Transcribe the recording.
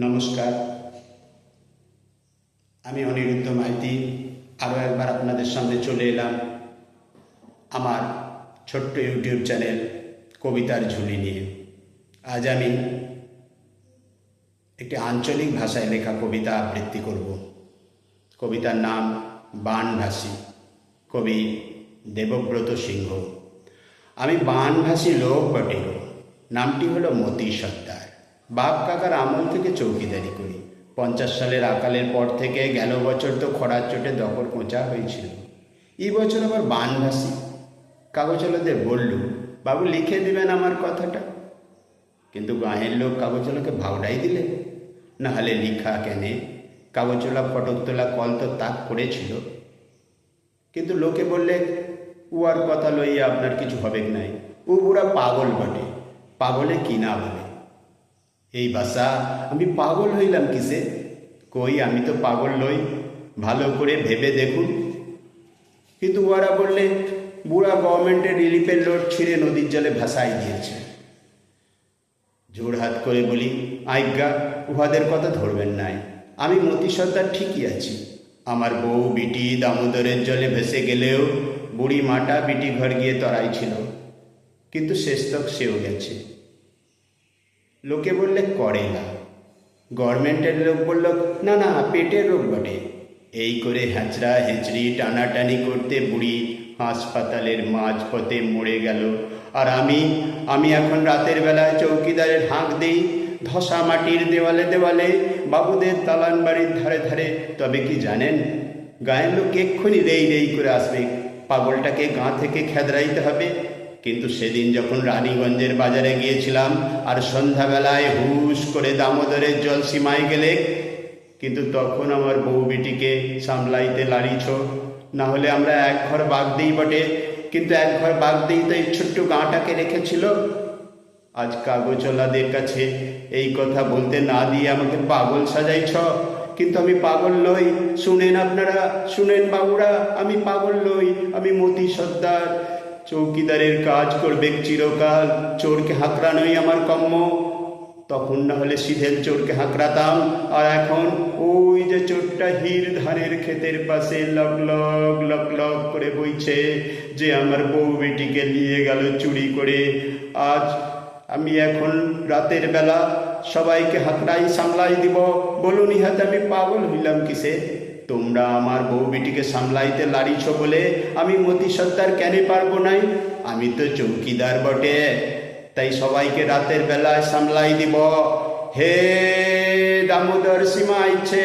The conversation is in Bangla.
নমস্কার। আমি অনিরুদ্ধ মাইতি আরও একবার আপনাদের সামনে চলে এলাম আমার ছোট্ট ইউটিউব চ্যানেল কবিতার ঝুলি নিয়ে। আজ আমি একটি আঞ্চলিক ভাষায় লেখা কবিতা আবৃত্তি করব। কবিতার নাম বানভাসী, কবি দেবব্রত সিংহ। আমি বানভাসী লোক বটে। নামটি হলো মতি সর্দার। বাপ কাকার আমল থেকে চৌকিদারি করি। পঞ্চাশ সালের আকালের পর থেকে গেল বছর তো খরার চোটে দখল কোঁচা হয়েছিল। এই বছর আবার বানভাসী কাগজলাদের বলল, বাবু, লিখে দিবেন আমার কথাটা? কিন্তু গাঁয়ের লোক কাগজলাকে ভাওড়াই দিলে। না হলে লিখা কেনে কাগজলা ফটক তোলা কল তো তাক করেছিল। কিন্তু লোকে বললে, উয়ার কথা লইয়া আপনার কিছু হবে নাই? ও পাগল বটে। পাগলে কি না বলে। এই বাসা আমি পাগল হইলাম কিসে? কই, আমি তো পাগল লই ভালো করে ভেবে দেখুন। কিন্তু ওরা বললে, বুড়া গভর্নমেন্টের রিলিফের লোড ছিঁড়ে নদীর জলে ভাসাই দিয়েছে। জোড়হাত করে বলি, আজ্ঞা, উহাদের কথা ধরবেন নাই। আমি মতি সর্দার ঠিকই আছি। আমার বউ, বিটি, দামোদরের জলে ভেসে গেলেও বুড়ি মাটা বিটি ঘর গিয়ে তরাই ছিল। কিন্তু শেষ তক সেও গেছে। লোকে বললে করে না। গভর্নমেন্টের লোক বলল, না না, পেটের রোগ বটে। এই করে হ্যাঁচড়া হেঁচড়ি টানাটানি করতে বুড়ি হাসপাতালের মাঝপথে মরে গেল। আর আমি আমি এখন রাতের বেলায় চৌকিদারের হাঁক দিই, ধসা মাটির দেওয়ালে দেওয়ালে, বাবুদের দালান বাড়ির ধারে ধারে। তবে কি জানেন, গায়ের লোক এক্ষুনি রেই রেই করে আসবে। পাগলটাকে গাঁ থেকে খেদরাইতে হবে। কিন্তু সেদিন যখন রানীগঞ্জের বাজারে গিয়েছিলাম, আর সন্ধ্যাবেলায় হুশ করে দামোদরের জল সীমায় গেলে, কিন্তু তখন আমার বউ বেটিকে সামলাইতে লাড়িছ না হলে আমরা এক ঘর বাগ দিই বটে, কিন্তু এক ঘর বাগ দিই তো এই ছোট্ট গাঁটাকে রেখেছিল। আজ কাগজওয়ালাদের কাছে এই কথা বলতে না দিয়ে আমাকে পাগল সাজাইছ। কিন্তু আমি পাগল লই শুনেন আপনারা, শুনেন বাবুরা, আমি পাগল লই আমি মতি সর্দার। চৌকিদারের কাজ করবে চিরকাল। চোরকে হাঁকড়ানোই আমার কম্ম তখন না হলে সিধেল চোরকে হাঁকড়াতাম। আর এখন ওই যে চোরটা হির ধানের ক্ষেতের পাশে লক লক লক লক করে বইছে যে আমার বউ বেটিকে নিয়ে গেল চুরি করে। আজ আমি এখন রাতের বেলা সবাইকে হাতড়াই সামলাই দিব। বলুন ইহাতে আমি পাগল হইলাম কিসে? তোমরা আমার বউ বেটিকে সামলাইতে লাড়িছ বলে আমি মতি সত্তার কেনে পারব নাই? আমি তো চৌকিদার বটে। তাই সবাইকে রাতের বেলায় সামলাই দিব। হে দামোদর সীমা, ইচ্ছে